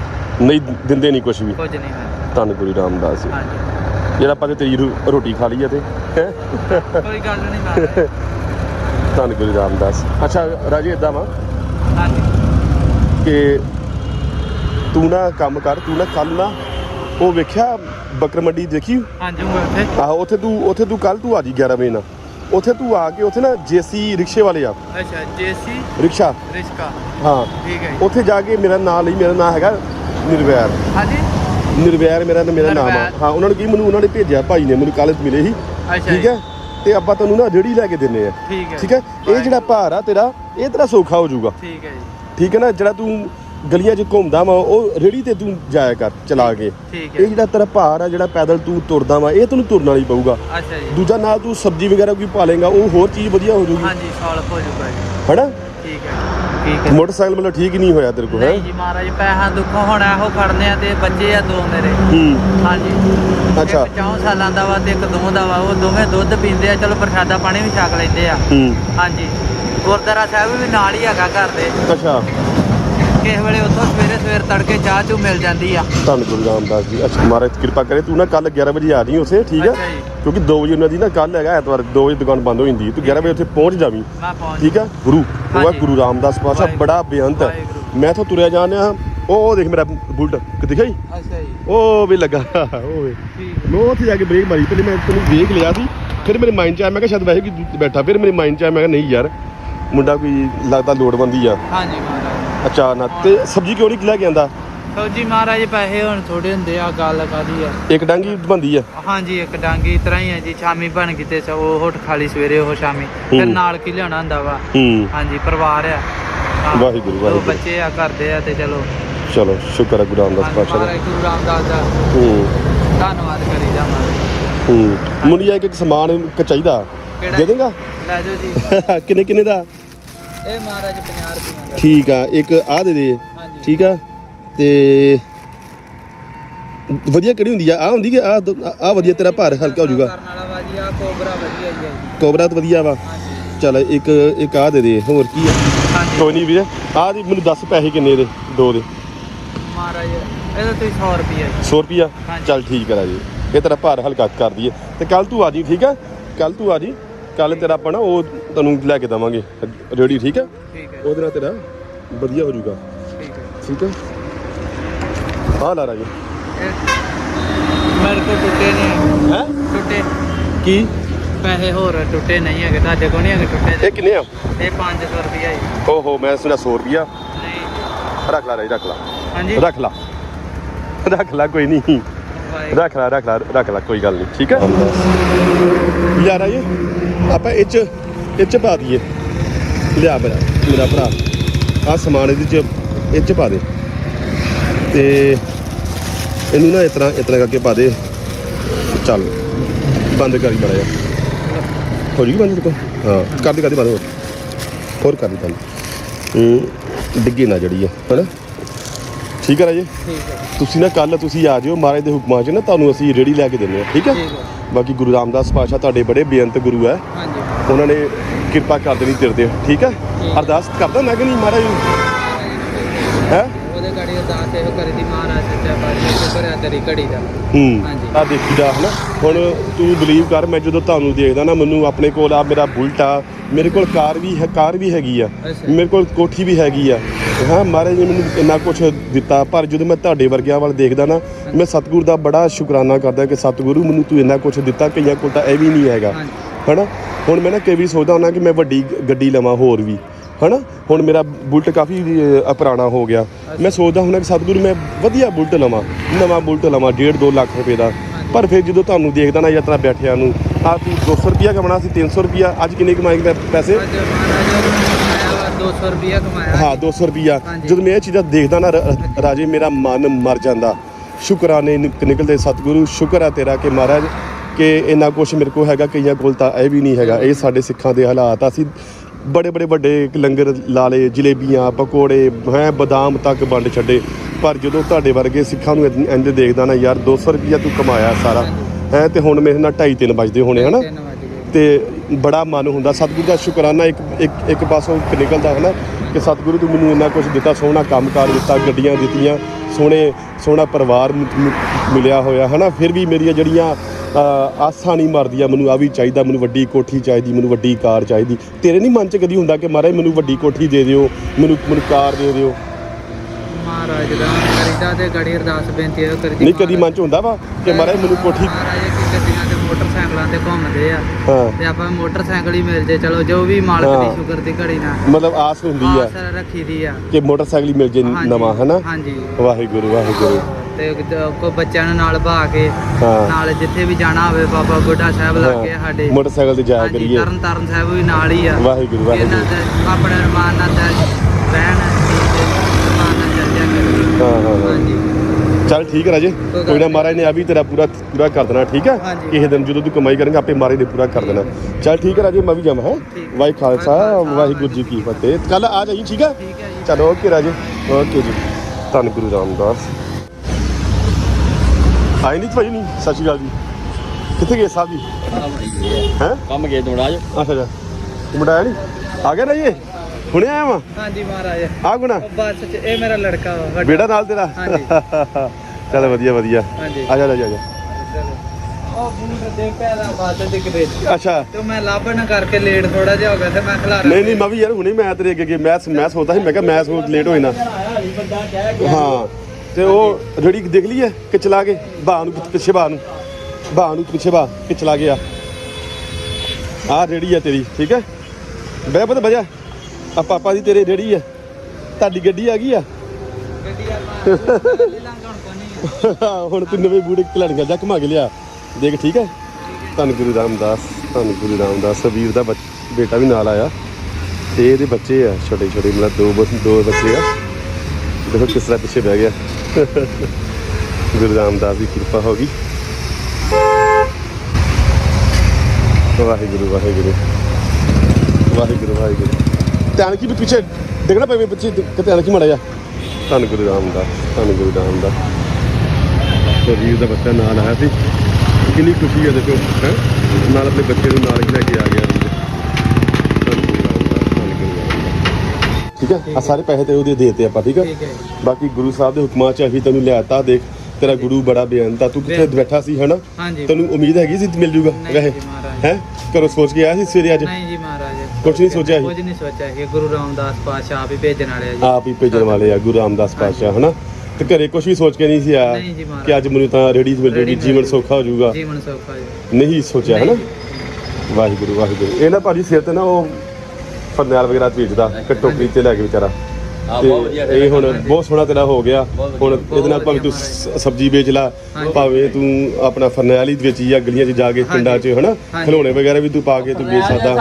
[SPEAKER 1] ਨਹੀਂ ਦਿੰਦੇ ਨਹੀਂ ਕੁਛ ਵੀ।
[SPEAKER 2] ਕੁਝ ਨਹੀਂ। ਹੈ
[SPEAKER 1] ਧੰਨ ਗੁਰੂ ਰਾਮਦਾਸ ਜੀ।
[SPEAKER 2] ਹਾਂਜੀ।
[SPEAKER 1] ਜਿਹੜਾ ਆਪਾਂ ਤੇ ਤੇਰੀ ਰੋ- ਰੋਟੀ ਖਾ ਲਈ ਆ ਤੇ। ਹੈਂ?
[SPEAKER 2] ਕੋਈ ਗੱਲ ਨਹੀਂ ਮਹਾਰਾਜ।
[SPEAKER 1] ਧੰਨ ਗੁਰੂ ਰਾਮਦਾਸ। ਅੱਛਾ ਰਾਜੇ ਇਦਾਂ ਵਾ
[SPEAKER 2] ਹਾਂਜੀ।
[SPEAKER 1] ਕਿ ਤੂੰ ਨਾ ਕੰਮ ਕਰ ਤੂੰ ਨਾ ਕੱਲ ਨਾ। ਉਹ ਵੇਖਿਆ ਬੱਕਰ ਮੰਡੀ ਦੇਖੀ?
[SPEAKER 2] ਹਾਂਜੀ ਉਹ ਉੱਥੇ।
[SPEAKER 1] ਆਹ ਉੱਥੇ ਤੂੰ ਉੱਥੇ ਤੂੰ ਕੱਲ ਤੂੰ ਆ ਜੀ 11 ਵਜੇ ਨਾਲ। ਉੱਥੇ ਤੂੰ ਆ ਕੇ ਉੱਥੇ ਨਾ ਜੇਸੀ ਰਿਕਸ਼ੇ ਵਾਲੇ ਆ।
[SPEAKER 2] ਅੱਛਾ ਜੇਸੀ
[SPEAKER 1] ਰਿਕਸ਼ਾ।
[SPEAKER 2] ਰਿਸ਼ਕਾ
[SPEAKER 1] ਹਾਂ।
[SPEAKER 2] ਠੀਕ ਹੈ ਜੀ।
[SPEAKER 1] ਉੱਥੇ ਜਾ ਕੇ ਮੇਰਾ ਨਾਮ ਲਈ ਮੇਰਾ ਨਾਮ ਹੈਗਾ ਨਿਰਵੈਰ।
[SPEAKER 2] ਹਾਂਜੀ?
[SPEAKER 1] ਨਿਰਵੈਰ ਮੇਰਾ ਮੇਰਾ ਨਾਮ ਆ।
[SPEAKER 2] ਨਿਰਵੈਰ।
[SPEAKER 1] ਹਾਂ ਉਹਨਾਂ ਨੇ ਕੀ ਮੈਨੂੰ ਉਹਨਾਂ ਨੇ ਭੇਜਿਆ ਭਾਈ ਨੇ ਮੈਨੂੰ ਕੱਲ ਮਿਲੇ ਸੀ।
[SPEAKER 2] ਅੱਛਾ
[SPEAKER 1] ਠੀਕ
[SPEAKER 2] ਜੀ।
[SPEAKER 1] ਹੈ? ਤੇ ਆਪਾਂ ਤੈਨੂੰ ਨਾ ਰੇੜੀ ਲੈ ਕੇ ਦਿੰਨੇ ਆ।
[SPEAKER 2] ਠੀਕ ਹੈ।
[SPEAKER 1] ਠੀਕ ਹੈ? ਇਹ ਜਿਹੜਾ ਭਾਰ ਆ ਤੇਰਾ ਇਹ ਤੇਰਾ ਸੌਖਾ ਹੋ ਜਾਊਗਾ।
[SPEAKER 2] ਠੀਕ ਹੈ ਜੀ।
[SPEAKER 1] ਠੀਕ ਹੈ ਨਾ? ਜਿਹੜਾ ਤੂੰ ਗਲੀਆਂ 'ਚ ਘੁੰਮਦਾ ਵਾ ਉਹ ਰੇੜੀ ਤੇ ਤੂੰ ਜਾਇਆ ਕਰ ਚਲਾ ਕੇ।
[SPEAKER 2] ਠੀਕ
[SPEAKER 1] ਇਹ ਜਿਹੜਾ ਤੇਰਾ ਭਾਰ ਆ ਜਿਹੜਾ ਪੈਦਲ ਤੂੰ ਤੁਰਦਾ ਵਾ ਇਹ ਤੈਨੂੰ ਤੁਰਨਾ ਨਹੀਂ ਪਊਗਾ।
[SPEAKER 2] ਅੱਛਾ ਜੀ।
[SPEAKER 1] ਦੂਜਾ ਨਾਲ ਤੂੰ ਸਬਜ਼ੀ ਵਗੈਰਾ ਕੋਈ ਪਾ ਲੇਗਾ ਉਹ ਹੋਰ ਚੀਜ਼ ਵਧੀਆ ਹੋ ਜਾਊਗੀ
[SPEAKER 2] ਹਾਂਜੀ ਸੌਲਵ ਹੋ ਜੂਗਾ ਜੀ।
[SPEAKER 1] ਹਨਾ?
[SPEAKER 2] ਠੀਕ ਹੈ ਠੀਕ ਹੈ।
[SPEAKER 1] ਮੋਟਰਸਾਈਕਲ ਮਤਲਬ ਠੀਕ ਨਹੀਂ ਹੋਇਆ ਤੇਰੇ ਕੋਲ ਹੈ
[SPEAKER 2] ਨਹੀਂ ਜੀ ਮਹਾਰਾਜ ਪੈਸਾ ਦੁੱਖੋਂ ਹੁਣ ਇਹੋ ਖੜਨੇ ਆ ਤੇ ਬੱਚੇ ਆ ਦੋ ਮੇਰੇ।
[SPEAKER 1] ਹੂੰ।
[SPEAKER 2] ਹਾਂਜੀ।
[SPEAKER 1] ਅੱਛਾ।
[SPEAKER 2] ਇੱਕ 4 ਸਾਲਾਂ ਦਾ ਵਾ ਤੇ ਇੱਕ ਦੋ ਦਾ ਵਾ ਉਹ ਦੋਵੇਂ ਦੁੱਧ ਪੀਂਦੇ ਆ ਚਲੋ ਪ੍ਰਸ਼ਾਦਾ ਪਾਣੀ ਵੀ ਛਕ ਲੈਂਦੇ ਆ।
[SPEAKER 1] ਹੂੰ।
[SPEAKER 2] ਹਾਂਜੀ। ਗੁਰਦੁਆਰਾ ਸਾਹਿਬ ਵੀ ਨਾਲ ਹੀ ਹੈਗਾ ਘਰ ਦੇ।
[SPEAKER 1] ਅੱਛਾ।
[SPEAKER 2] ਕਿਸੇ ਵੇਲੇ ਉੱਥੋਂ ਸਵੇਰੇ ਸਵੇਰ ਤੜਕੇ ਚਾਹ ਚੂ ਮਿਲ ਜਾਂਦੀ ਆ।
[SPEAKER 1] ਧੰਨ ਗੁਰੂ ਰਾਮਦਾਸ ਜੀ। ਅੱਛਾ ਮਹਾਰਾਜ ਕਿਰਪਾ ਕਰੇ ਤੂੰ ਨਾ ਕੱਲ 11 ਵਜੇ ਆ ਜੀ ਉਸੇ ਠੀਕ
[SPEAKER 2] ਅੱਛਾ ਜੀ।
[SPEAKER 1] ਕਿਉਂਕਿ 2 ਵਜੇ ਉਹਨਾਂ ਦੀ ਨਾ ਕੱਲ ਹੈਗਾ ਐਤਵਾਰ 2 ਵਜੇ ਦੁਕਾਨ ਬੰਦ ਹੋ ਜਾਂਦੀ ਹੈ। ਤੂੰ 11 ਵਜੇ ਉੱਥੇ ਪਹੁੰਚ ਜਾਵੀਂ
[SPEAKER 2] ਮੈਂ ਪਹੁੰਚ
[SPEAKER 1] ਠੀਕ ਹੈ ਗੁਰੂ ਉਹ ਹੈ
[SPEAKER 2] ਹਾਂਜੀ।
[SPEAKER 1] ਗੁਰੂ ਰਾਮਦਾਸ ਪਾਸ਼ਾ
[SPEAKER 2] ਵਾਹਿਗੁਰੂ।
[SPEAKER 1] ਬੜਾ ਬੇਅੰਤ ਹੈ।
[SPEAKER 2] ਵਾਹਿਗੁਰੂ।
[SPEAKER 1] ਮੈਂ ਇੱਥੋਂ ਤੁਰਿਆ ਜਾਣਿਆ ਉਹ ਉਹ ਦੇਖ ਮੇਰਾ ਬੁਲਟ ਕਿ ਦਿਖਿਆ ਹੀ
[SPEAKER 2] ਅੱਛਾ ਜੀ।
[SPEAKER 1] ਉਹ ਵੀ ਲੱਗਾ। ਉਹ ਵੇ।
[SPEAKER 2] ਠੀਕ
[SPEAKER 1] ਮੈਂ ਉੱਥੇ ਜਾ ਕੇ ਬ੍ਰੇਕ ਮਾਰੀ ਪਹਿਲੇ ਮੈਂ ਤੈਨੂੰ ਵੇਖ ਲਿਆ ਸੀ। ਫਿਰ ਮੇਰੇ ਮਾਈਂਡ 'ਚ ਆਇਆ ਮੈਂ ਕਿਹਾ ਸ਼ਾਇਦ ਵੈਸੇ ਕਿ ਬੈਠਾ। ਫਿਰ ਮੇਰੇ ਮਾਈਂਡ 'ਚ ਆਇਆ ਮੈਂ ਕਿਹਾ ਨਹੀਂ ਯਾਰ ਮੁੰਡਾ ਕੋਈ ਲੱਗਦਾ ਲੋੜਵੰਦੀ ਆ।
[SPEAKER 2] ਹਾਂਜੀ ਮਹਾਰਾਜ
[SPEAKER 1] ਅਚਾਨਕ। ਤੇ ਸਬਜ਼ੀ ਕਿਉਂ ਨਹੀਂ ਲੈ ਕੇ ਆਂਦਾ?
[SPEAKER 2] ਫੌਜੀ ਮਹਾਰਾਜ ਪੈਸੇ ਹੁਣ ਥੋੜੇ ਹੁੰਦੇ ਆ ਗੱਲ ਕਾਦੀ ਆ?
[SPEAKER 1] ਇੱਕ ਡਾਂਗੀ ਬੰਦੀ ਆ?
[SPEAKER 2] ਹਾਂਜੀ ਇੱਕ ਡਾਂਗੀ ਇਸ ਤਰ੍ਹਾਂ ਹੀ ਹੈ ਜੀ ਸ਼ਾਮੀ ਬਣ ਗਈ ਤੇ ਸ- ਉਹ ਹੋਠ ਖਾਲੀ ਸਵੇਰੇ ਉਹ ਸ਼ਾਮੀ। ਫਿਰ। ਨਾਲ ਕੀ ਲਿਆਉਣਾ ਹੁੰਦਾ ਵਾ?
[SPEAKER 1] ਹੂੰ।
[SPEAKER 2] ਹਾਂਜੀ ਪਰਿਵਾਰ ਆ। ਹਾਂ,
[SPEAKER 1] ਵਾਹਿਗੁਰੂ,
[SPEAKER 2] ਦੋ
[SPEAKER 1] ਵਾਹਿਗੁਰੂ।
[SPEAKER 2] ਬੱਚੇ ਆ ਕਰਦੇ ਆ ਤੇ ਚਲੋ।
[SPEAKER 1] ਚਲੋ ਸ਼ੁਕਰ ਹੈ ਗੁਰੂ ਰਾਮਦਾਸ
[SPEAKER 2] ਹਾਂਜੀ,
[SPEAKER 1] ਪਾਤਸ਼ਾਹ ਦਾ।
[SPEAKER 2] ਮਹਾਰਾਜ ਗੁਰੂ ਰਾਮਦਾਸ ਦਾ।
[SPEAKER 1] ਹੂੰ।
[SPEAKER 2] ਧੰਨਵਾਦ ਕਰੀਦਾ ਮਹਾਰਾਜ
[SPEAKER 1] ਹੂੰ। ਮੁੰਡਿਆ ਇੱਕ ਇੱਕ ਸਮਾਨ ਇੱਕ ਚਾਹੀਦਾ?
[SPEAKER 2] ਕਿਹੜਾ?
[SPEAKER 1] ਦੇ ਦੇਗਾ?
[SPEAKER 2] ਲੈ ਜਾਓ ਜੀ।
[SPEAKER 1] ਕਿੰਨੇ ਕਿੰਨੇ ਦਾ?
[SPEAKER 2] ਇਹ ਮਹਾਰਾਜ 50 ਰੁਪਏ ਦਾ
[SPEAKER 1] ਠੀਕ ਆ ਇੱਕ ਆ ਦੇ ਦੇ।
[SPEAKER 2] ਹਾਂਜੀ।
[SPEAKER 1] ਠੀਕ ਆ ਤੇ ਵਧੀਆ ਕਿਹੜੀ ਹੁੰਦੀ ਆ? ਆ ਹੁੰਦੀ ਕਿ ਆ ਆ ਵਧੀਆ ਤੇਰਾ ਭਾਰ ਹਲਕਾ ਹੋ ਜਾਊਗਾ?
[SPEAKER 2] ਕਰਨ ਵਾਲਾ ਵਾ ਜੀ ਆ ਕੋਬਰਾ ਵਧੀਆ ਹੀ ਹੈ ਜੀ।
[SPEAKER 1] ਕੋਬਰਾ ਤਾਂ ਵਧੀਆ ਵਾ।
[SPEAKER 2] ਹਾਂਜੀ।
[SPEAKER 1] ਚਲ ਇੱਕ ਇੱਕ ਆ ਦੇ ਦੇ ਹੋਰ ਕੀ ਆ?
[SPEAKER 2] ਹਾਂਜੀ।
[SPEAKER 1] ਕੋਈ ਨਹੀਂ ਵੀਰੇ ਆ ਦੀ ਮੈਨੂੰ ਦੱਸ ਪੈਸੇ ਕਿੰਨੇ ਦੇ ਦੋ ਦੇ।
[SPEAKER 2] ਮਹਾਰਾਜ ਇਹਦਾ ਤੁਸੀਂ 100 ਰੁਪਏ
[SPEAKER 1] 100 ਰੁਪਿਆ
[SPEAKER 2] ਹਾਂਜੀ।
[SPEAKER 1] ਚੱਲ ਠੀਕ ਆ ਜੀ ਇਹ ਤੇਰਾ ਭਾਰ ਹਲਕਾ ਕਰ ਦਈਏ। ਤੇ ਕੱਲ ਤੂੰ ਆ ਜੀ ਠੀਕ ਆ? ਕੱਲ ਤੂੰ ਆ ਜੀ। ਕੱਲ ਤੇਰਾ ਆਪਣਾ ਉਹ ਤੈਨੂੰ ਲੈ ਕੇ ਦਵਾਂਗੇ। ਰੇੜੀ ਠੀਕ ਆ
[SPEAKER 2] ਠੀਕ ਹੈ।
[SPEAKER 1] ਉਹਦੇ ਨਾਲ ਤੇਰਾ ਵਧੀਆ ਹੋ ਜਾਊਗਾ।
[SPEAKER 2] ਠੀਕ ਹੈ।
[SPEAKER 1] ਠੀਕ ਆ ਆ ਲਾ ਰਾਜੇ
[SPEAKER 2] ਇਹ ਮੇਰੇ ਕੋਲ ਟੁੱਟੇ ਨਹੀਂ
[SPEAKER 1] ਹੈ?
[SPEAKER 2] ਟੁੱਟੇ।
[SPEAKER 1] ਕੀ?
[SPEAKER 2] ਪੈਸੇ ਹੋਰ ਟੁੱਟੇ ਨਹੀਂ ਹੈਗੇ ਤੁਹਾਡੇ ਕੋਲ ਨਹੀਂ ਹੈਗੇ ਟੁੱਟੇ
[SPEAKER 1] ਇਹ ਕਿੰਨੇ ਆ?
[SPEAKER 2] ਇਹ 500 ਰੁਪਏ ਜੀ।
[SPEAKER 1] ਓਹੋ ਮੈਂ ਸੁਣਿਆ 100 ਰੁਪਿਆ
[SPEAKER 2] ਨਹੀਂ।
[SPEAKER 1] ਰੱਖ ਲਾ ਰਾਜੇ ਰੱਖ ਲਾ।
[SPEAKER 2] ਹਾਂਜੀ?
[SPEAKER 1] ਰੱਖ ਲਾ। ਰੱਖ ਲਾ ਕੋਈ ਨਹੀਂ। ਰੱਖ ਲਾ ਰੱਖ ਲਾ ਰੱਖ ਲਾ ਕੋਈ ਗੱਲ ਨਹੀਂ ਠੀਕ ਹੈ? ਯਾਰ ਆਏ ਆਪਾਂ ਇਹ ਚ ਇਹ ਚ ਪਾ ਦਈਏ। ਲਿਆ ਮੇਰਾ ਮੇਰਾ ਭਰਾ। ਆ ਸਮਾਨ ਇਹਦੇ ਚ, ਇਹ ਚ ਪਾ ਦੇ। ਤੇ ਇਹਨੂੰ ਨਾ ਇਸ ਤਰ੍ਹਾਂ ਇਸ ਤਰ੍ਹਾਂ ਕਰਕੇ ਪਾ ਦੇ। ਚੱਲ, ਬੰਦ ਕਰੀ ਮੜਾ ਜਾ ਹੋ ਜੂਗੀ ਬੰਦ ਕੋ ਹਾਂ, ਕਰ ਦੇ ਕਰ ਦੇ, ਬੰਦ ਹੋਰ ਹੋਰ ਕਰ ਦੇ ਬੰਦ। ਹੂੰ ਨਾ ਜੜੀ ਹੈ ਹਨਾ? ਠੀਕ ਹੈ ਰਾਜੇ?
[SPEAKER 2] ਠੀਕ ਹੈ
[SPEAKER 1] ਤੁਸੀਂ ਨਾ ਕੱਲ ਤੁਸੀਂ ਆ ਜਿਓ ਮਹਾਰਾਜ ਦੇ ਹੁਕਮਾਂ 'ਚ ਨਾ ਤੁਹਾਨੂੰ ਅਸੀਂ ਰੇੜੀ ਲੈ ਕੇ ਦਿੰਦੇ ਹਾਂ ਠੀਕ ਹੈ
[SPEAKER 2] ਠੀਕ ਹੈ
[SPEAKER 1] ਬਾਕੀ ਗੁਰੂ ਰਾਮਦਾਸ ਪਾਸ਼ਾ ਤੁਹਾਡੇ ਬੜੇ ਬੇਅੰਤ ਗੁਰੂ ਹੈ
[SPEAKER 2] ਹਾਂਜੀ।
[SPEAKER 1] ਉਹਨਾਂ ਨੇ ਕਿਰਪਾ ਕਰ ਦੇਣੀ ਤੇਰੇ ਤੇ ਠੀਕ ਹੈ। ਅਰਦਾਸ ਕਰਦਾ ਮੈਂ ਕਿ ਨਹੀਂ ਮਹਾਰਾਜ? ਹੈ?
[SPEAKER 2] ਅਰਦਾਸ ਇਹੋ ਕਰੀ ਦੀ ਮਹਾਰਾਜ ਸੱਚਾ ਪਾਤਸ਼ਾਹ ਸ਼ੁਕਰ ਹੈ ਤੇਰੀ ਘੜੀ ਦਾ।
[SPEAKER 1] ਹੂੰ।
[SPEAKER 2] ਹਾਂਜੀ।
[SPEAKER 1] ਆ ਦੇਖੀਦਾ ਹਨਾ। ਹੁਣ ਤੂੰ ਬਲੀਵ ਕਰ ਮੈਂ ਜਦੋਂ ਤੁਹਾਨੂੰ ਦੇਖਦਾ ਨਾ ਮੈਨੂੰ ਆਪਣੇ ਕੋਲ ਆ ਮੇਰਾ ਬੁਲਟ ਆ ਮੇਰੇ ਕੋਲ ਕਾਰ ਵੀ ਹੈ ਕਾਰ ਵੀ ਹੈਗੀ ਆ।
[SPEAKER 2] ਅੱਛਾ।
[SPEAKER 1] ਮੇਰੇ ਕੋਲ ਕੋਠੀ ਵੀ ਹੈਗੀ ਆ। ਹਾਂ ਮਹਾਰਾਜ ਨੇ ਮੈਨੂੰ ਇੰਨਾ ਕੁਝ ਦਿੱਤਾ ਪਰ ਜਦੋਂ ਮੈਂ ਤੁਹਾਡੇ ਵਰਗਿਆਂ ਵੱਲ ਦੇਖਦਾ ਨਾ ਮੈਂ ਸਤਿਗੁਰੂ ਦਾ ਬੜਾ ਸ਼ੁਕਰਾਨਾ ਕਰਦਾ ਕਿ ਸਤਿਗੁਰੂ ਮੈਨੂੰ ਤੂੰ ਇੰਨਾ ਕੁਝ ਦਿੱਤਾ ਕਈਆਂ ਕੋਲ ਤਾਂ ਇਹ ਵੀ ਨਹੀਂ ਹੈਗਾ। ਹਨਾ? ਹੁਣ ਮੈਂ ਨਾ ਕਈ ਵਾਰੀ ਸੋਚਦਾ ਹੁੰਦਾ ਕਿ ਮੈਂ ਵੱਡੀ ਗੱਡੀ ਲਵਾਂ ਹੋਰ ਵੀ। ਹਨਾ? ਹੁਣ ਮੇਰਾ ਬੁਲਟ ਕਾਫੀ ਅ, ਪੁਰਾਣਾ ਹੋ ਗਿਆ। ਮੈਂ ਸੋਚਦਾ ਹੁੰਦਾ ਕਿ ਸਤਿਗੁਰੂ ਮੈਂ ਵਧੀਆ ਬੁਲਟ ਲਵਾਂ। ਨਵਾਂ ਬੁਲਟ ਲਵਾਂ 1.5 2 ਲੱਖ ਰੁਪਏ ਦਾ। ਪਰ ਫਿਰ ਜਦੋਂ ਤੁਹਾਨੂੰ ਦੇਖਦਾ ਨਾ ਯਾਤਰਾ ਬੈਠਿਆਂ ਨੂੰ ਆ ਤੂੰ 200 ਰੁਪਿਆ ਕਮਾਉਣਾ ਸੀ 300 ਰੁਪਿਆ ਅੱਜ ਕਿੰਨੇ ਕਮਾਈ ਪੈ- ਪੈਸੇ?
[SPEAKER 2] ਅੱਜ ਮਹਾਰਾਜ ਨੇ ਕਮਾਇਆ ਵਾ 200 ਰੁਪਿਆ ਕਮਾਇਆ।
[SPEAKER 1] ਹਾਂ 200 ਰੁਪਿਆ
[SPEAKER 2] ਹਾਂਜੀ।
[SPEAKER 1] ਜਦੋਂ ਮੈਂ ਇਹ ਚੀਜ਼ਾਂ ਦੇਖਦਾ ਨਾ ਰ- ਰਾਜੇ ਮੇਰਾ ਮਨ ਮਰ ਜਾਂਦਾ। ਸ਼ੁਕਰਾਨੇ ਨਿਕ- ਨਿਕਲਦੇ ਸਤਿਗੁਰੂ ਸ਼ੁਕਰ ਹੈ ਤੇਰਾ ਕਿ ਮਹਾਰਾਜ ਕਿ ਇੰਨਾ ਕੁਛ ਮੇਰੇ ਕੋਲ ਹੈਗਾ ਕਈਆਂ ਕੋਲ ਤਾਂ ਇਹ ਵੀ ਨਹੀਂ ਹੈਗਾ। ਇਹ ਸਾਡੇ ਸਿੱਖਾਂ ਦੇ ਹਾਲਾਤ ਆ। ਅਸੀਂ ਬੜੇ ਬੜੇ ਵੱਡੇ ਲੰਗਰ ਲਾ ਲਏ ਜਲੇਬੀਆਂ ਪਕੌੜੇ ਹੈ ਬਦਾਮ ਤੱਕ ਵੰਡ ਛੱਡੇ। ਪਰ ਜਦੋਂ ਤੁਹਾਡੇ ਵਰਗੇ ਸਿੱਖਾਂ ਨੂੰ ਇੰਝ ਦੇਖਦਾ ਨਾ ਯਾਰ 200 ਰੁਪਿਆ ਤੂੰ ਕਮਾਇਆ ਸਾਰਾ। ਹੈ ਤੇ ਹੁਣ ਮੇਰੇ ਨਾਲ 2.5 3 ਵੱਜਦੇ ਹੋਣੇ ਹਨਾ? ਤੇ ਬੜਾ ਮਨ ਹੁੰਦਾ। ਸਤਿਗੁਰੂ ਦਾ ਸ਼ੁਕਰਾਨਾ ਇੱਕ ਇੱਕ ਇੱਕ ਪਾਸੋਂ ਇੱਕ ਨਿਕਲਦਾ ਹੈ ਨਾ ਕਿ ਸਤਿਗੁਰੂ ਤੂੰ ਮੈਨੂੰ ਇੰਨਾ ਕੁਝ ਦਿੱਤਾ ਸੋਹਣਾ ਕੰਮਕਾਰ ਦਿੱਤਾ ਗੱਡੀਆਂ ਦਿੱਤੀਆਂ ਸੋਹਣੇ ਸੋਹਣਾ ਪਰਿਵਾਰ ਮਿਲਿਆ ਹੋਇਆ ਹੈ ਨਾ ਫਿਰ ਵੀ ਮੇਰੀਆਂ ਜਿਹੜੀਆਂ ਆਸਾਂ ਨਹੀਂ ਮਰਦੀਆਂ ਮੈਨੂੰ ਆ ਵੀ ਚਾਹੀਦਾ ਮੈਨੂੰ ਵੱਡੀ ਕੋਠੀ ਚਾਹੀਦੀ ਮੈਨੂੰ ਵੱਡੀ ਕਾਰ ਚਾਹੀਦੀ। ਤੇਰੇ ਨਹੀਂ ਮਨ 'ਚ ਕਦੀ ਹੁੰਦਾ ਕਿ ਮਹਾਰਾਜ ਮੈਨੂੰ ਵੱਡੀ ਕੋਠੀ ਦੇ ਦਿਓ ਮੈਨੂੰ ਮੈਨੂੰ ਕਾਰ ਦੇ ਦਿਓ?
[SPEAKER 2] ਮਹਾਰਾਜ ਦਾ ਕਰੀਦਾ ਤੇ ਗੜੀ ਅਰਦਾਸ ਬੇਨਤੀ ਇਹੋ ਕਰੀ ਦੀ
[SPEAKER 1] ਨਹੀਂ ਕਦੀ ਮਨ 'ਚ ਹੁੰਦਾ ਵਾ ਕਿ ਮਹਾਰਾਜ ਮੈਨੂੰ ਕੋਠੀ
[SPEAKER 2] ਮਹਾਰਾਜ ਕੀ ਗੱਡੀਆਂ ਤੇ ਮੋਟਰਸਾਈਕਲਾਂ ਤੇ ਘੁੰਮਦੇ ਆ।
[SPEAKER 1] ਹਾਂ।
[SPEAKER 2] ਤੇ ਆਪਾਂ ਮੋਟਰਸਾਈਕਲ ਹੀ ਮਿਲ ਜੇ ਚਲੋ ਜੋ ਵੀ ਮਾਲਕ
[SPEAKER 1] ਹਾਂ।
[SPEAKER 2] ਦੀ ਸ਼ੁਕਰ ਦੀ ਘੜੀ ਨਾ
[SPEAKER 1] ਮਤਲਬ ਆਸ ਹੁੰਦੀ ਆ
[SPEAKER 2] ਆਸ ਰੱਖੀ ਦੀ ਆ।
[SPEAKER 1] ਕਿ ਮੋਟਰਸਾਈਕਲ ਹੀ ਮਿਲ ਜੇ
[SPEAKER 2] ਹਾਂਜੀ,
[SPEAKER 1] ਨਵਾਂ ਹਨਾ?
[SPEAKER 2] ਹਾਂਜੀ।
[SPEAKER 1] ਵਾਹਿਗੁਰੂ ਵਾਹਿਗੁਰੂ।
[SPEAKER 2] ਤੇ ਕੋ ਬੱਚਿਆਂ ਨੂੰ ਨਾਲ ਬਹਾ ਕੇ
[SPEAKER 1] ਹਾਂ।
[SPEAKER 2] ਨਾਲ ਜਿੱਥੇ ਵੀ ਜਾਣਾ ਹੋਵੇ ਬਾਬਾ ਬੁੱਢਾ ਸਾਹਿਬ ਲੱਗੇ ਆ ਸਾਡੇ।
[SPEAKER 1] ਮੋਟਰਸਾਈਕਲ ਤੇ ਜਾਇਆ
[SPEAKER 2] ਹਾਂਜੀ,
[SPEAKER 1] ਕਰੀਏ।
[SPEAKER 2] ਤਰਨ ਤਾਰਨ ਸਾਹਿਬ ਵੀ ਨਾਲ ਹੀ ਆ।
[SPEAKER 1] ਵਾਹਿਗੁਰੂ
[SPEAKER 2] ਇਹਨਾਂ
[SPEAKER 1] ਵਾਹਿਗੁਰੂ।
[SPEAKER 2] ਦੇ ਆਪਣੇ ਰਮਾਨ ਨਾਲ ਤੇ ਬਹਿਣ ਤੇ ਰਮਾਨ ਨਾਲ ਚੱਲ ਜਾ ਕਰੀਏ।
[SPEAKER 1] ਹਾਂ ਹਾਂ ਹਾਂ।
[SPEAKER 2] ਹਾਂਜੀ।
[SPEAKER 1] ਚੱਲ ਠੀਕ ਹੈ ਰਾਜੇ।
[SPEAKER 2] ਕੋਈ ਗੱਲ
[SPEAKER 1] ਕੋਈ ਨਾ
[SPEAKER 2] ਨਹੀਂ।
[SPEAKER 1] ਮਹਾਰਾਜ ਨੇ ਆ ਵੀ ਤੇਰਾ ਪੂਰਾ ਪੂਰਾ ਕਰ ਦੇਣਾ ਠੀਕ ਹੈ
[SPEAKER 2] ਹਾਂਜੀ।
[SPEAKER 1] ਕਿਸੇ ਦਿਨ ਜਦੋਂ ਤੂੰ ਕਮਾਈ ਕਰੇਂਗਾ ਆਪੇ ਮਹਾਰਾਜ ਨੇ ਪੂਰਾ ਕਰ ਦੇਣਾ। ਚੱਲ ਠੀਕ ਹੈ ਰਾਜੇ ਮੈਂ ਵੀ ਜਾਵਾਂ ਹੈ?
[SPEAKER 2] ਠੀਕ।
[SPEAKER 1] ਵਾਹਿ ਖਾਲਸਾ
[SPEAKER 2] ਵਾਹਿ
[SPEAKER 1] ਵਾਹਿਗੁਰੂ ਜੀ ਕੀ ਫਤਿਹ। ਕੱਲ ਆ ਜਾਈ ਠੀਕ ਹੈ
[SPEAKER 2] ਠੀਕ ਹੈ ਜੀ।
[SPEAKER 1] ਚਲੋ ਓਕੇ ਰਾਜੇ। ਓਕੇ ਜੀ। ਧੰਨ ਗੁਰੂ ਰਾਮਦਾਸ। ਆਈ ਨਹੀਂ ਭਾਈ ਨਹੀਂ ਸਤਿ ਸ਼੍ਰੀ ਅਕਾਲ ਜੀ। ਕਿੱਥੇ ਗਏ ਸਾਹਿਬ ਜੀ? ਹੈ?
[SPEAKER 3] ਕੰਮ ਗਏ ਥੋੜਾ ਜਿਹਾ
[SPEAKER 1] ਅੱਛਾ ਅੱਛਾ। ਮੁੰਡਾ ਨਹੀਂ? ਆ ਗਿਆ ਰਾਜੇ ਹੁਣੇ ਆਇਆ ਵਾਂ?
[SPEAKER 2] ਹਾਂਜੀ ਮਹਾਰਾਜ
[SPEAKER 1] ਆ ਗੁਣਾ?
[SPEAKER 2] ਬੱਸ ਚ ਇਹ ਮੇਰਾ ਲੜਕਾ ਵਾ।
[SPEAKER 1] ਬੇੜਾ ਨਾਲ ਤੇਰਾ?
[SPEAKER 2] ਹਾਂਜੀ।
[SPEAKER 1] ਚੱਲ ਵਧੀਆ ਵਧੀਆ। ਆ ਜਾ ਆ ਜਾ ਆ ਜਾ।
[SPEAKER 2] ਚਲੋ। ਉਹ ਬੂਟ ਦੇ ਪਿਆ ਦਾ ਬੱਸ ਚ ਕਿਤੇ
[SPEAKER 1] ਅੱਛਾ।
[SPEAKER 2] ਤੇ ਮੈਂ ਲੱਭਣ ਕਰਕੇ ਲੇਟ ਥੋੜਾ ਜਿਹਾ ਹੋ ਗਿਆ ਤੇ ਮੈਂ ਖਿਲਾ
[SPEAKER 1] ਨਹੀਂ ਨਹੀਂ ਮੈਂ ਵੀ ਯਾਰ ਹੁਣੇ ਮੈਂ ਤੇਰੇ ਅੱਗੇ ਅੱਗੇ ਮੈਂ ਮੈਂ ਸੋਚਦਾ ਸੀ ਮੈਂ ਕਿਹਾ ਮੈਂ ਲੇਟ ਹੋਏ ਨਾ ਹਾਂ। ਤੇ ਉਹ ਰੜੀ ਦੇਖ ਲਈ ਹੈ ਕਿ ਚਲਾ ਗਏ ਬਾਹ ਨੂੰ ਪਿੱਛੇ ਬਾਹ ਨੂੰ। ਬਾਹ ਨੂੰ ਪਿੱਛੇ ਬਾਹ ਕਿ ਚਲਾ ਗਿਆ। ਆ ਰੇੜੀ ਹੈ ਤੇਰੀ ਠੀਕ ਹੈ? ਬੈ ਪਤ ਬਜਾ ਆ ਪਾਪਾ ਦੀ ਤੇਰੇ ਰੇੜੀ ਹੈ ਤੁਹਾਡੀ ਗੱਡੀ ਆ ਗਈ ਆ?
[SPEAKER 2] ਹੁਣ
[SPEAKER 1] ਤੂੰ ਨਵੇਂ ਬੂੜੇ ਖਿਲਾੜੀਆਂ ਜਾ ਘੁਮਾ ਕੇ ਲਿਆ। ਦੇਖ ਠੀਕ ਹੈ? ਧੰਨ ਗੁਰੂ ਰਾਮਦਾਸ ਧੰਨ ਗੁਰੂ ਰਾਮਦਾਸ ਵੀਰ ਦਾ ਬੇਟਾ ਵੀ ਨਾਲ ਆਇਆ। ਤੇ ਇਹਦੇ ਬੱਚੇ ਆ ਛੋਟੇ ਛੋਟੇ ਮਤਲਬ ਦੋ ਦੋ ਬੱਚੇ ਆ। ਦੇਖੋ ਕਿਸ ਤਰ੍ਹਾਂ ਪਿੱਛੇ ਬਹਿ ਗਿਆ। ਗੁਰੂ ਰਾਮਦਾਸ ਦੀ ਕਿਰਪਾ ਹੋ ਗਈ। ਵਾਹਿਗੁਰੂ ਵਾਹਿਗੁਰੂ। ਵਾਹਿਗੁਰੂ ਵਾਹਿਗੁਰੂ। ਧਿਆਨ ਕੀ ਵੀ ਪਿੱਛੇ ਦੇਖਣਾ ਪਵੇ ਬੱਚੇ ਕਿ ਧਿਆਨ ਕੀ ਮੜਾ ਜਾ ਧੰਨ ਗੁਰੂ ਰਾਮਦਾਸ ਧੰਨ ਗੁਰੂ ਰਾਮਦਾਸ। ਤੇ ਵੀਰ ਦਾ ਬੱਚਾ ਨਾਲ ਆਇਆ ਸੀ। ਕਿੰਨੀ ਖੁਸ਼ੀ ਹੈ ਦੇਖੋ ਨਾਲ ਆਪਣੇ ਬੱਚੇ ਨੂੰ ਨਾਲ ਹੀ ਲੈ ਕੇ ਆ ਗਿਆ ਵੀਰ ਧੰਨ ਗੁਰੂ ਰਾਮਦਾਸ ਧੰਨ ਗੁਰੂ ਰਾਮਦਾਸ ਠੀਕ ਹੈ? ਆ ਸਾਰੇ ਪੈਸੇ ਤੇ ਉਹਦੇ ਦੇਤੇ ਆਪਾਂ ਠੀਕ ਹੈ। ਬਾਕੀ ਗੁਰੂ ਸਾਹਿਬ ਦੇ ਹੁਕਮਾਂ ਚ ਅਸੀਂ ਤੈਨੂੰ ਲਿਆਤਾ ਦੇਖ ਤੇਰਾ ਗੁਰੂ ਬੜਾ ਬੇਅੰਤ ਆ। ਤੂੰ ਕਿੱਥੇ। ਬੈਠਾ ਸੀ ਹਨਾ? ਤੈਨੂੰ ਉਮੀਦ ਹੈਗੀ ਸੀ ਮਿਲ ਜੂਗਾ? ਵੈਸੇ ਹੈ? ਘਰੋਂ ਸੋਚ ਕੇ ਆਇਆ ਸੀ ਸਵੇਰੇ ਅੱਜ?
[SPEAKER 2] ਨਹੀਂ ਜੀ ਮਹਾਰਾਜ।
[SPEAKER 1] ਕੁਛ ਨਹੀਂ ਸੋਚਿਆ ਸੀ?
[SPEAKER 2] ਕੁਝ ਨਹੀਂ ਸੋਚਿਆ ਸੀ। ਗੁਰੂ ਰਾਮਦਾਸ ਪਾਤਸ਼ਾਹ ਆਪ ਹੀ ਭੇਜਣ ਵਾਲੇ ਆ ਜੀ।
[SPEAKER 1] ਆਪ ਹੀ ਭੇਜਣ ਵਾਲੇ ਆ ਗੁਰੂ ਰਾਮਦਾਸ ਪਾਤਸ਼ਾਹ ਹਨਾ? ਤੇ ਘਰੇ ਕੁਝ ਵੀ ਸੋਚ ਕੇ ਨਹੀਂ ਸੀ
[SPEAKER 2] ਮਹਾਰਾਜ।
[SPEAKER 1] ਕਿ ਅੱਜ ਮੈਨੂੰ ਤਾਂ ਰੇੜੀ ਮਿਲ ਜੂਗੀ ਜੀਵਨ। ਸੌਖਾ ਹੋ ਜਾਊਗਾ
[SPEAKER 2] ਜੀਵਨ ਸੌਖਾ
[SPEAKER 1] ਨਹੀਂ ਸੋਚਿਆ ਹਨਾ। ਵਾਹਿਗੁਰੂ ਵਾਹਿਗੁਰੂ। ਇਹ ਨਾ ਭਾਜੀ ਸਿਰ ਤੇ ਨਾ ਉਹ ਫਰਨੈਲ ਵਗੈਰਾ ਵੇਚਦਾ ਕਿ ਟੋਕਰੀ ਤੇ ਲੈ ਕੇ ਵਿਚਾਰਾ। ਤੇ ਇਹ ਹੁਣ ਬਹੁਤ ਸੋਹਣਾ ਤੇਰਾ ਹੋ ਗਿਆ। ਹੁਣ ਇਹਦੇ ਨਾਲ ਭਾਵੇਂ ਤੂੰ ਸਬਜ਼ੀ ਵੇਚ ਲਾ ਭਾਵੇਂ ਤੂੰ ਆਪਣਾ ਫਰਨੈਲ ਹੀ ਵੇਚੀ ਆ ਗਲੀਆਂ 'ਚ ਜਾ ਕੇ ਪਿੰਡਾਂ 'ਚ ਹਨਾ। ਖਿਡੌਣੇ ਵਗੈਰਾ ਵੀ ਤੂੰ ਪਾ ਕੇ ਤੂੰ ਵੇਚ ਸਕਦਾ।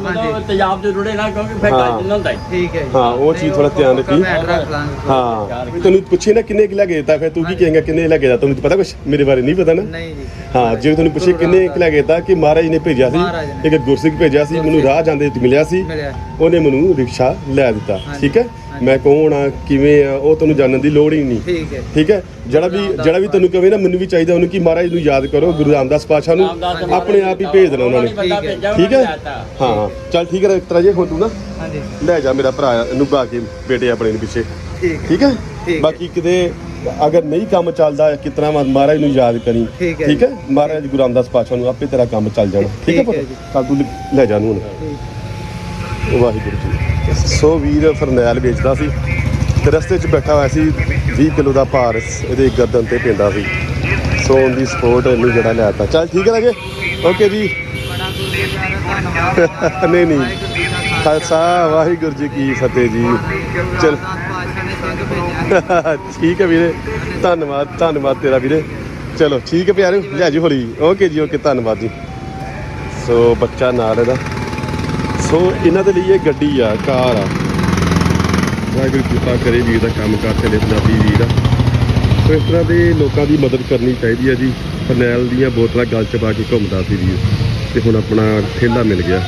[SPEAKER 3] ਮਤਲਬ ਤੇਜ਼ਾਬ ਤੇ ਰੁੜੇ ਨਾ ਕਿਉਂਕਿ ਫਿਰ
[SPEAKER 1] ਹਾਂ।
[SPEAKER 3] ਕੱਜ ਹੁੰਦਾ ਹੀ।
[SPEAKER 2] ਠੀਕ ਹੈ ਜੀ।
[SPEAKER 1] ਹਾਂ ਉਹ ਚੀਜ਼ ਥੋੜਾ ਧਿਆਨ ਰੱਖੀ।
[SPEAKER 2] ਲਾਂਗਾ।
[SPEAKER 1] ਹਾਂ। ਤੈਨੂੰ ਪੁੱਛੇ ਨਾ ਕਿੰਨੇ ਕਿ ਲੈ ਕੇ ਦਿੱਤਾ ਫਿਰ ਤੂੰ ਕੀ ਕਹੇਂਗਾ ਕਿੰਨੇ ਲੈ ਕੇ ਦਿੱਤਾ? ਤੈਨੂੰ ਪਤਾ ਕੁਛ? ਮੇਰੇ ਬਾਰੇ ਨਹੀਂ ਪਤਾ ਨਾ?
[SPEAKER 2] ਨਹੀਂ ਜੀ।
[SPEAKER 1] ਹਾਂ ਜੇ ਤੁਹਾਨੂੰ ਪੁੱਛੇ ਕਿੰਨੇ ਕਿ ਲੈ ਕੇ ਮਹਾਰਾਜ ਨੇ ਭੇਜਿਆ
[SPEAKER 2] ਮਹਾਰਾਜ
[SPEAKER 1] ਸੀ
[SPEAKER 2] ਨੇ।
[SPEAKER 1] ਇੱਕ ਗੁਰਸਿੱਖ ਭੇਜਿਆ ਸੀ ਮੈਨੂੰ ਰਾਹ ਜਾਂਦੇ ਮਿਲਿਆ ਸੀ।
[SPEAKER 2] ਮਿਲਿਆ।
[SPEAKER 1] ਉਹਨੇ ਮੈਨੂੰ ਰਿਕਸ਼ਾ ਲੈ ਦਿੱਤਾ
[SPEAKER 2] ਹਾਂਜੀ।
[SPEAKER 1] ਠੀਕ ਹੈ? ਮੈਂ ਕੌਣ ਆ ਕਿਵੇਂ ਆ? ਉਹ ਤੈਨੂੰ ਜਾਣਨ ਦੀ ਲੋੜ ਹੀ ਨਹੀਂ।
[SPEAKER 2] ਠੀਕ ਹੈ।
[SPEAKER 1] ਠੀਕ ਹੈ? ਜਿਹੜਾ ਵੀ ਜਿਹੜਾ ਵੀ ਤੈਨੂੰ ਕਵੇ ਨਾ ਮੈਨੂੰ ਵੀ ਚਾਹੀਦਾ ਉਹਨੂੰ ਕਿ ਮਹਾਰਾਜ ਨੂੰ ਯਾਦ ਕਰੋ ਗੁਰੂ ਰਾਮਦਾਸ ਪਾਤਸ਼ਾਹ ਨੂੰ। ਆਪਣੇ ਆਪ ਹੀ ਭੇਜ ਦੇਣਾ ਉਹਨਾਂ ਨੇ।
[SPEAKER 2] ਠੀਕ ਹੈ।
[SPEAKER 1] ਠੀਕ ਹੈ? ਹਾਂ ਚੱਲ ਠੀਕ ਹੈ ਤਰ੍ਹਾਂ ਜੇ ਹੁਣ ਤੂੰ ਨਾ?
[SPEAKER 2] ਹਾਂਜੀ।
[SPEAKER 1] ਲੈ ਜਾ ਮੇਰਾ ਭਰਾ ਇਹਨੂੰ ਬਾ ਕੇ ਬੇਟੇ ਆਪਣੇ ਨੂੰ ਪਿੱਛੇ
[SPEAKER 2] ਹੈ।
[SPEAKER 1] ਹੈ?
[SPEAKER 2] ਠੀਕ ਹੈ।
[SPEAKER 1] ਬਾਕੀ ਕਿਤੇ ਅਗਰ ਨਹੀਂ ਕੰਮ ਚੱਲਦਾ ਕਿਤਨਾ ਮਹਾਰਾਜ ਨੂੰ ਯਾਦ ਕਰੀ।
[SPEAKER 2] ਠੀਕ ਹੈ
[SPEAKER 1] ਠੀਕ ਹੈ? ਮਹਾਰਾਜ ਗੁਰੂ ਰਾਮਦਾਸ ਪਾਤਸ਼ਾਹ ਨੂੰ ਆਪੇ ਤੇਰਾ ਕੰਮ ਚੱਲ ਜਾਣਾ। ਠੀਕ ਹੈ ਪੁੱਤ। ਚੱਲ ਤੂੰ ਲੈ ਜਾ ਨੂੰ। ਵਾਹਿਗੁਰੂ ਜੀ। ਸੋ ਵੀਰ ਫਰਨੈਲ ਵੇਚਦਾ ਸੀ ਤੇ ਰਸਤੇ 'ਚ ਬੈਠਾ ਹੋਇਆ ਸੀ 20 ਕਿਲੋ ਦਾ ਭਾਰ ਇਹਦੇ ਗਰਦਨ ਤੇ ਪੈਂਦਾ ਸੀ। ਸੋ ਉਹਦੀ ਸਪੋਰਟ ਇਹਨੂੰ ਜਿਹੜਾ ਲਿਆਤਾ ਚੱਲ ਠੀਕ ਹੈ ਲਗੇ ਓਕੇ ਜੀ। ਨਹੀਂ ਨਹੀਂ। ਖਾਲਸਾ ਵਾਹਿਗੁਰੂ ਜੀ ਕੀ ਫਤਿਹ ਜੀ। ਚਲ। ਠੀਕ ਹੈ ਵੀਰੇ। ਧੰਨਵਾਦ ਧੰਨਵਾਦ ਤੇਰਾ ਵੀਰੇ। ਚਲੋ, ਠੀਕ ਹੈ ਪਿਆਰੇ ਲੈ ਜੀ ਹੋਲੀ। ਓਕੇ ਜੀ ਓਕੇ ਧੰਨਵਾਦ ਜੀ। ਸੋ ਬੱਚਾ ਨਾਲ ਇਹਦਾ। ਸੋ ਇਹਨਾਂ ਦੇ ਲਈ ਇਹ ਗੱਡੀ ਆ, ਕਾਰ ਆ। ਵਾਹਿਗੁਰੂ ਕਿਰਪਾ ਕਰੇ, ਵੀਰ ਦਾ ਕੰਮ ਕਰ ਚਲੇ, ਪੰਜਾਬੀ ਵੀਰ ਦਾ ਸੋ ਇਸ ਤਰ੍ਹਾਂ ਦੇ ਲੋਕਾਂ ਦੀ ਮਦਦ ਕਰਨੀ ਚਾਹੀਦੀ ਹੈ ਜੀ। ਫਰਨੈਲ ਦੀਆਂ ਬੋਤਲਾਂ ਗਲ ਚ ਪਾ ਕੇ ਘੁੰਮਦਾ ਸੀ ਵੀਰ ਤੇ ਹੁਣ ਆਪਣਾ ਠੇਲਾ ਮਿਲ ਗਿਆ।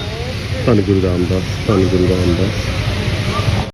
[SPEAKER 1] ਧੰਨ ਗੁਰੂ ਰਾਮਦਾਸ, ਧੰਨ ਗੁਰੂ ਰਾਮਦਾਸ।